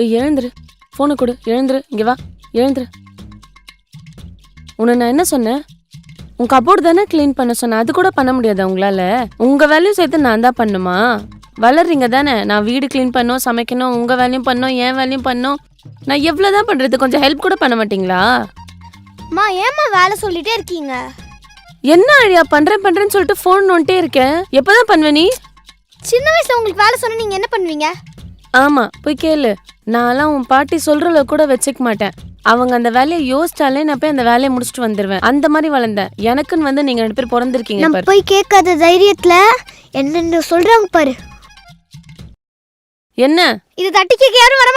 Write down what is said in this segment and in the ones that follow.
ஏய் எழுந்துரு. ஃபோனை கொடு. எழுந்துரு. இங்க வா. எழுந்துரு. உன்னை நான் என்ன சொன்னேன்? உன் கபோர்டு தானே க்ளீன் பண்ண சொன்னேன். அது கூட பண்ண முடியாதா உங்களால? உங்க வேலையும் சேர்த்து நான் தான் பண்ணுமா? வளர்றீங்க தானே. நான் வீடு க்ளீன் பண்ணோம் சமைக்கணும் உங்க வேலையும் பண்ணோம் என் வேலையும் பண்ணோம். நான் எவ்வளவுதான் பண்றது? கொஞ்சம் ஹெல்ப் கூட பண்ண மாட்டீங்களா? அம்மா ஏம்மா வேலை சொல்லிட்டே இருக்கீங்க? என்ன ஐடியா? பண்றேன் பண்றேன்னு சொல்லிட்டு ஃபோன் நோண்டே இருக்கேன். எப்பதான் பண்ணுவ நீ? சின்ன வயசுல உங்களுக்கு வேலை சொன்னா நீங்க என்ன பண்ணுவீங்க? ஆமா போய் கேளு. நான்லாம் உன் பாட்டி சொல்றல கூட வச்சுக்க மாட்டேன். அவங்க அந்த வேலையை யோசிச்சாலே நான் போய் அந்த வேலையை முடிச்சுட்டு வந்துருவேன். அந்த மாதிரி வளர்ந்தேன். எனக்குன்னு வந்து நீங்க ரெண்டு பேர் பிறந்திருக்கீங்க பாரு. போய் கேட்காத தைரியத்துல என்னென்ன சொல்றாங்க பாரு. என்ன? இது தட்டி கேட்க யாரும் வர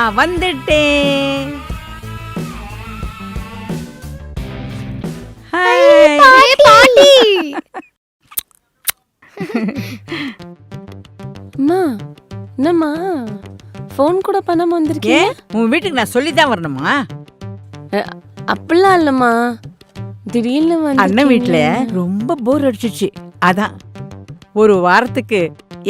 நான் வந்துட்டேன். அம்மா என்னம்மா? ஃபோன் கூட பண்ணாம வந்திருக்கீங்க? ஏன்? உன் வீட்டுக்கு நான் சொல்லி தான் வரணுமா அப்படிலாம் இல்லம்மா. திடீர்னு வந்து அண்ணன் வீட்ல ரொம்ப போர் அடிச்சிச்சு. அதான் ஒரு வாரத்துக்கு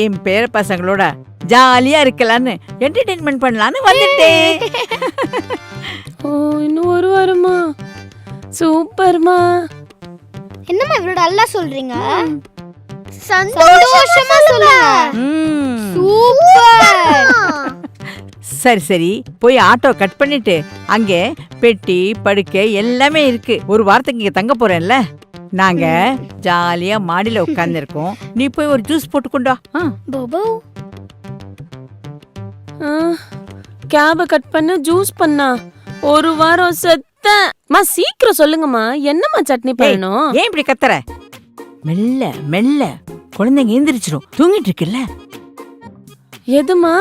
என் பேர பசங்களோட ஜாலியா இருக்கலான்னு என்டர்டெயின்மெண்ட் பண்ணலான்னு வந்துட்டேன் ஓ இன்னும் ஒரு வாரமா? சூப்பர்மா. என்னம்மா இவ்வளவு நல்லா சொல்றீங்க? சந்தோஷமா சொல்லுங்க. ம். சூப்பர். சரி சரி. போய் ஆட்டோ கட் பண்ணிட்டு அங்கே பெட்டி படுக்கை எல்லாமே இருக்கு. ஒரு வாரத்துக்கு இங்க தங்க போறேன்ல. நாங்க ஜாலியா மாடியில உட்கார்ந்துருக்கோம். நீ போய் ஒரு ஜூஸ் போட்டு கொண்டா கேப கட் பண்ண ஜூஸ் பண்ணா. ஒரு வாரம் செத்த. மா சீக்கிரம் சொல்லுங்கம்மா. என்னம்மா சட்னி பண்ணணும்? ஏன் இப்படி கத்துற? மெல்ல மெல்ல. குழந்தைங்க எந்திரிச்சிரும். தூங்கிட்டு இருக்குல்ல? எதுமா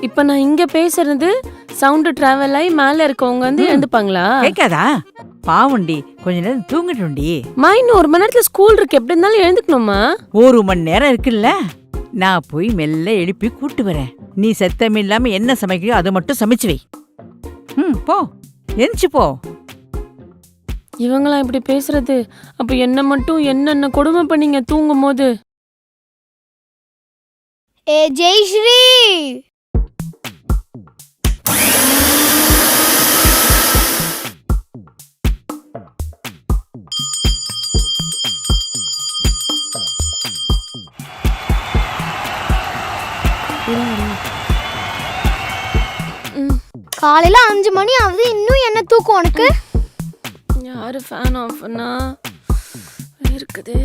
இப்ப நான் இங்க பேசுறது சவுண்ட் டிராவல் ஆகி மேல இருக்கவங்க வந்து. எழுந்துப்பாங்களா? கேட்காதா? பாவண்டி கொஞ்ச நேரம் தூங்கிட்டுண்டி மா இன்னும் ஒரு மணி நேரத்துல ஸ்கூல் இருக்கு. எப்படி இருந்தாலும் எழுந்துக்கணுமா ஒரு மணி நேரம் இருக்குல்ல? நான் போய் மெல்ல எழுப்பி கூட்டு வரேன். நீ சத்தம் இல்லாம என்ன சமைக்கிறியோ அதை மட்டும் சமைச்சு வை. ம் போ. எந்திச்சு போ. இவங்களாம் இப்படி பேசுறது. அப்ப என்ன மட்டும் என்னென்ன கொடுமை பண்ணீங்க தூங்கும் போது ஏ ஜெய்ஸ்ரீ காலையில அஞ்சு மணி ஆகுது. இன்னும் என்ன தூக்கம் உனக்கு? யாரு ஃபேன் ஆஃப்னா இருக்குது.